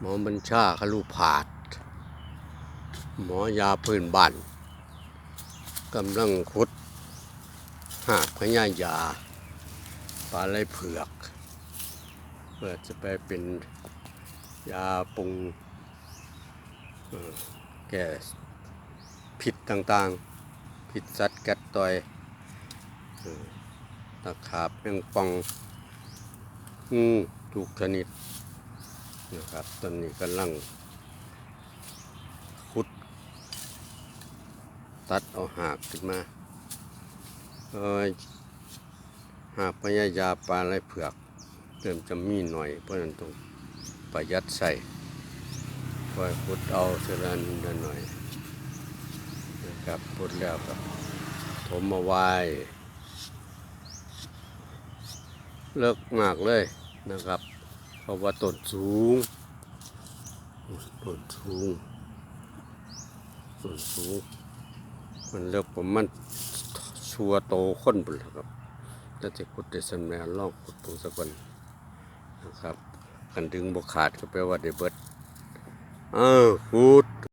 หมอบัญชาคลุผาด หมอยาพื้นบ้านกำลังขุด หากพญายาปลาไหลเผือก เพื่อจะไปเป็นยาปรุงแก้ผิดต่างๆ ผิดสัตว์กัดต่อยตะขาบแมงป่องงูทุกชนิด นะครับตอนนี้กำลังขุด ตัดเอาหากขึ้นมาเออหากพญายาปลาไหลเผือกเริ่มจะมีหน่อย เพราะฉะนั้นต้องประหยัดใส่คอยขุดเอาเท่านั้นหน่อยนะครับขุดแล้วก็ถมมาไว้เลิกมากเลยนะครับ เพราะว่าต้นสูงต้นสูงต้นสูง มันเลิกผมมันชัวโตข้นบุญครับถ้าจะขุดได้สำเร็จลอกขุดตรงสักวันนะครับกันดึงบกขาดก็แปลว่าได้เบิด เออขุด